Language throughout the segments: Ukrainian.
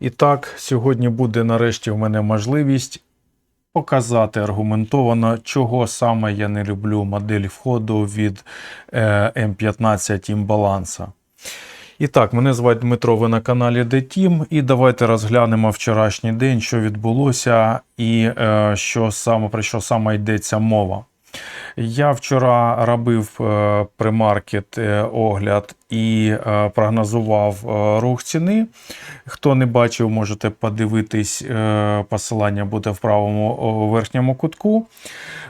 І так, сьогодні буде нарешті в мене можливість показати аргументовано, чого саме я не люблю модель входу від е, М15 імбаланса. І так, мене звати Дмитро, ви на каналі DTeam, і давайте розглянемо вчорашній день, що відбулося, і е, що саме про що саме йдеться мова. Я вчора робив е, премаркет е, огляд і е, прогнозував рух ціни. Хто не бачив, можете подивитись. Посилання буде в правому верхньому кутку.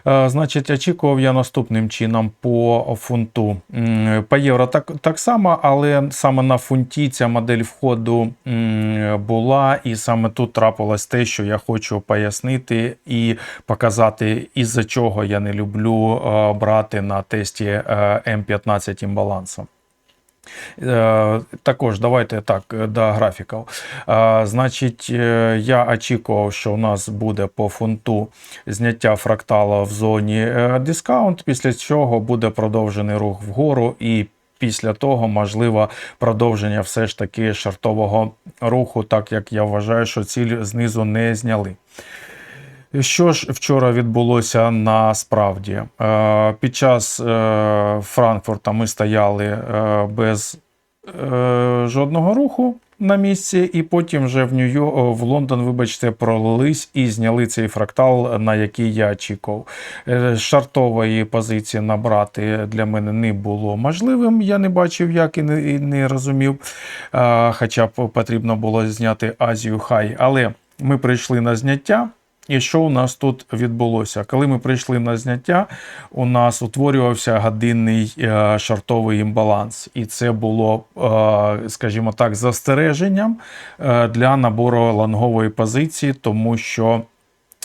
Значить, очікував я наступним чином по фунту. По євро так, так само, але саме на фунті ця модель входу була, і саме тут трапилось те, що я хочу пояснити і показати, із-за чого я не люблю е, брати на тесті е, М15 імбалансу. Е, Також давайте так до графіків. Значить, я очікував, що у нас буде по фунту зняття фрактала в зоні дискаунт, після чого буде продовжений рух вгору і. Після того, можливо, продовження все ж таки шартового руху, так як я вважаю, що ціль знизу не зняли. Що ж вчора відбулося насправді? Е, Під час е, Франкфурта ми стояли е, без жодного руху на місці, і потім вже в Нью в Лондон, вибачте, пролились і зняли цей фрактал, на який я очікував. Шартової позиції набрати для мене не було можливим. Я не бачив, як і не, і не розумів. Хоча б потрібно було зняти Азію Хай. Але ми прийшли на зняття. І що у нас тут відбулося? Коли ми прийшли на зняття, у нас утворювався годинний е, шартовий імбаланс, і це було, е, скажімо так, застереженням е, для набору лонгової позиції, тому що.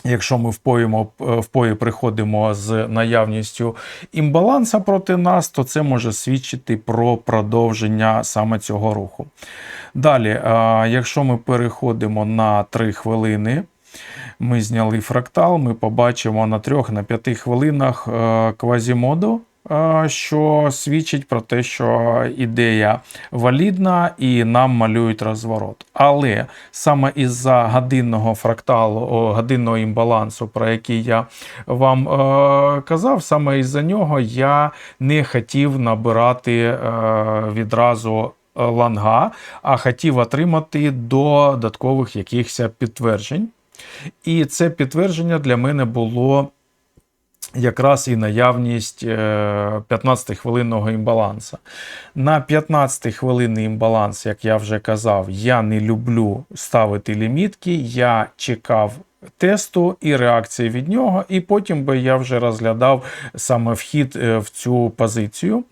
Якщо ми в поїмо, в пої приходимо з наявністю імбаланса проти нас, то це може свідчити про продовження саме цього руху. Далі, якщо ми переходимо на 3 хвилини, ми зняли фрактал, ми побачимо на 3-5 хвилинах е, квазімоду, е, що свідчить про те, що ідея валідна і нам малюють розворот. Але саме із-за годинного фракталу, годинного імбалансу, про який я вам е, казав, саме із-за нього я не хотів набирати е, відразу е, ланга, а хотів отримати додаткових якихось підтверджень. І це підтвердження для мене було якраз і наявність 15-хвилинного імбаланса. На 15-хвилинний імбаланс, як я вже казав, я не люблю ставити лімітки, я чекав. Тесту і реакції від нього, і потім би я вже розглядав саме вхід е, в цю позицію.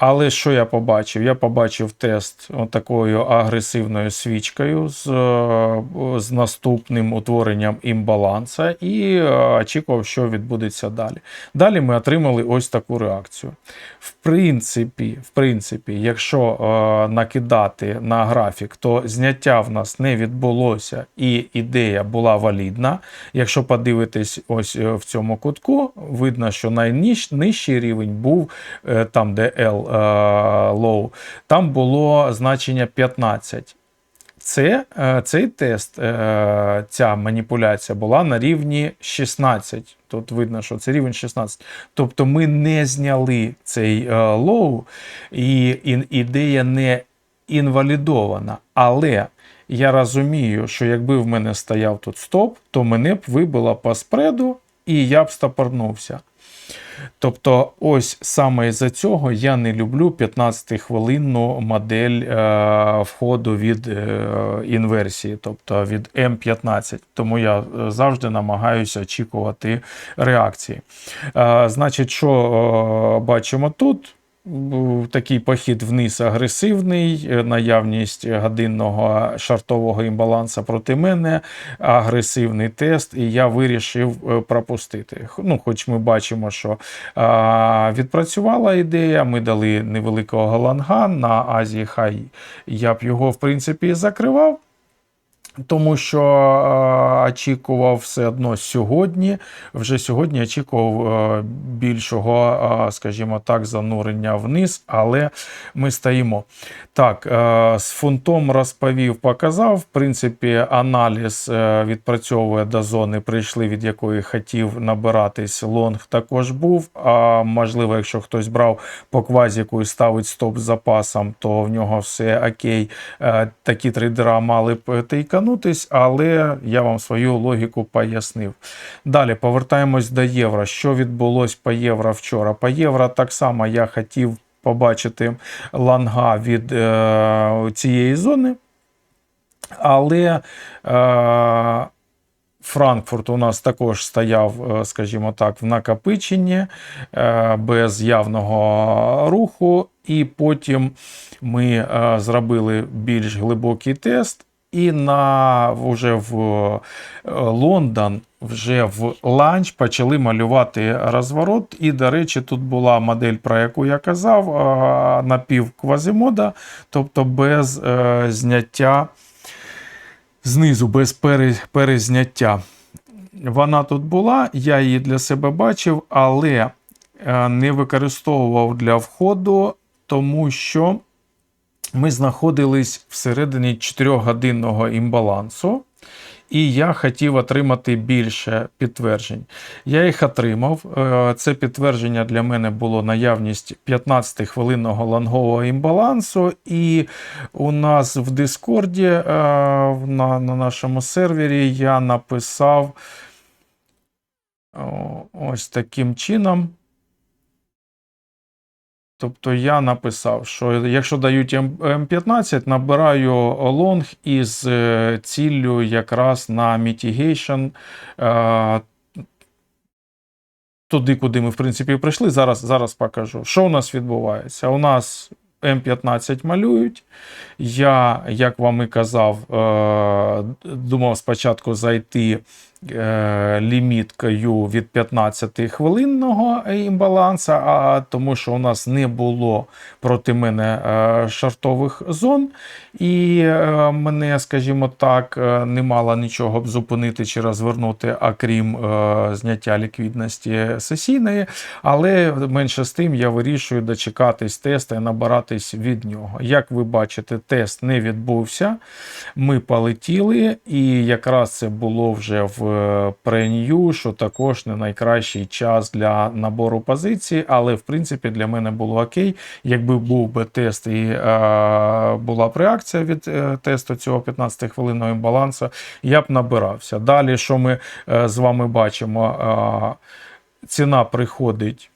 Але що я побачив? Я побачив тест такою агресивною свічкою з е, з наступним утворенням імбаланса і е, очікував, що відбудеться далі. Далі ми отримали ось таку реакцію. В принципі, в принципі, якщо е, накидати на графік, то зняття в нас не відбулося, і ідея була валідна. Якщо подивитись ось в цьому кутку, видно, що найнижчий рівень був там, де L low, там було значення 15. Це, Цей тест, ця маніпуляція була на рівні 16. Тут видно, що це рівень 16. Тобто ми не зняли цей лоу, і ідея не інвалідована. Але я розумію, що якби в мене стояв тут стоп, то мене б вибило по спреду, і я б стопорнувся. Тобто, ось саме із-за цього я не люблю 15-хвилинну модель е, входу від е, інверсії, тобто від М15. Тому я е, завжди намагаюся очікувати реакції. Е, значить, що е, бачимо тут? Такий похід вниз агресивний, наявність годинного шартового імбаланса проти мене, агресивний тест, і я вирішив пропустити. Ну, Хоч ми бачимо, що а, відпрацювала ідея, ми дали невеликого галанга на Азії, хай я б його в принципі закривав. Тому що е, очікував все одно сьогодні. Вже сьогодні очікував е, більшого, е, скажімо так, занурення вниз, але ми стоїмо. Так, з фунтом розповів, показав. В принципі, аналіз відпрацьовує до зони, прийшли, від якої хотів набиратись. Лонг також був. А можливо, якщо хтось брав по квазіку і ставить стоп з запасом, то в нього все окей. Такі трейдера мали б тейканутись, але я вам свою логіку пояснив. Далі повертаємось до євро. Що відбулось по євро вчора? По євро так само я хотів побачити ланга від е, цієї зони. Але е, Франкфурт у нас також стояв, е, скажімо так, в накопиченні е, без явного руху, і потім ми е, зробили більш глибокий тест. І на вже в е, Лондон, вже в ланч почали малювати розворот. І, до речі, тут була модель, про яку я казав, е, напівквазимода, тобто без е, зняття знизу, без перезняття. Вона тут була, я її для себе бачив, але е, не використовував для входу, тому що ми знаходились всередині 4-годинного імбалансу, і я хотів отримати більше підтверджень. Я їх отримав. Е, Це підтвердження для мене було наявність 15-хвилинного лонгового імбалансу, і у нас в Дискорді е, на нашому сервері я написав ось таким чином. Тобто я написав, що якщо дають М- М15, набираю лонг із е, ціллю якраз на е, туди, куди ми, в принципі, прийшли. Зараз, зараз покажу. Що у нас відбувається? У нас М15 малюють. Я, як вам і казав, е, думав спочатку зайти ліміткою від 15-хвилинного імбаланса, а тому що у нас не було проти мене е, шартових зон, і е, мене, скажімо так, е, не мало нічого б зупинити чи розвернути, окрім е, зняття ліквідності сесійної. Але менше з тим я вирішую дочекатись теста і набиратись від нього. Як ви бачите, тест не відбувся. Ми полетіли, і якраз це було вже в е, пренью, що також не найкращий час для набору позицій, але в принципі для мене було окей. Якби був би тест і е, була б реакція від е, тесту цього 15-хвилинного балансу, я б набирався. Далі, що ми е, з вами бачимо, е, ціна приходить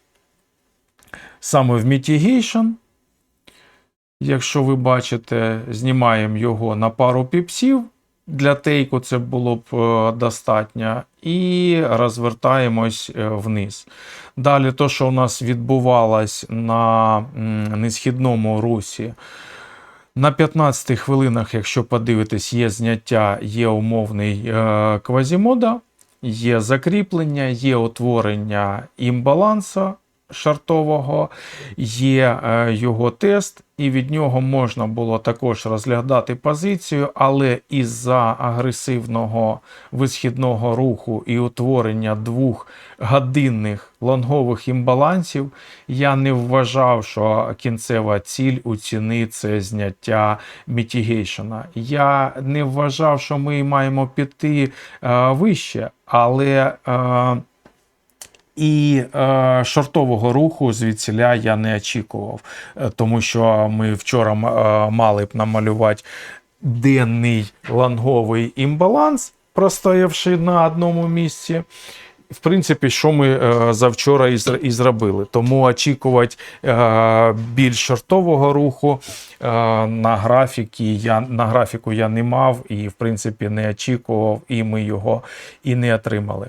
саме в mitigation. Якщо ви бачите, знімаємо його на пару піпсів. Для тейку це було б е, достатньо. І розвертаємось е, вниз. Далі, то, що у нас відбувалось на несхідному русі. На 15 хвилинах, якщо подивитись, є зняття, є умовний е, квазімода, є закріплення, є утворення імбалансу шартового, є е, його тест, і від нього можна було також розглядати позицію, але із-за агресивного висхідного руху і утворення двох годинних лонгових імбалансів, я не вважав, що кінцева ціль у ціни це зняття мітігейшена. Я не вважав, що ми маємо піти е, вище, але. Е, і е, шортового руху звідсіля я не очікував, Е, тому що ми вчора е, мали б намалювати денний лонговий імбаланс, простоявши на одному місці. В принципі, що ми е, завчора і, і зробили. Тому очікувати е, більш шортового руху е, на, графіки я, на графіку я не мав і, в принципі, не очікував, і ми його і не отримали.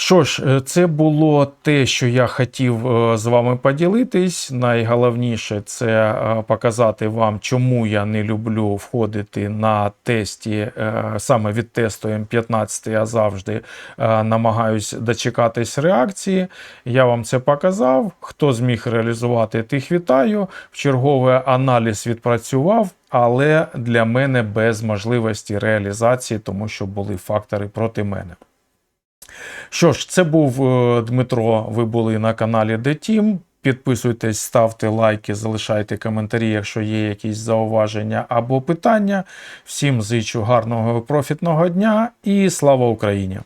Що ж, е, це було те, що я хотів е, з вами поділитись. Найголовніше це е, показати вам, чому я не люблю входити на тесті саме від тесту М15, а завжди намагаюсь дочекатись реакції. Я вам це показав. Хто зміг реалізувати, тих вітаю. В черговий аналіз відпрацював. Але для мене без можливості реалізації, тому що були фактори проти мене. Що ж, це був е, Дмитро. Ви були на каналі Детім. Підписуйтесь, ставте лайки, залишайте коментарі, якщо є якісь зауваження або питання. Всім зичу гарного профітного дня і слава Україні!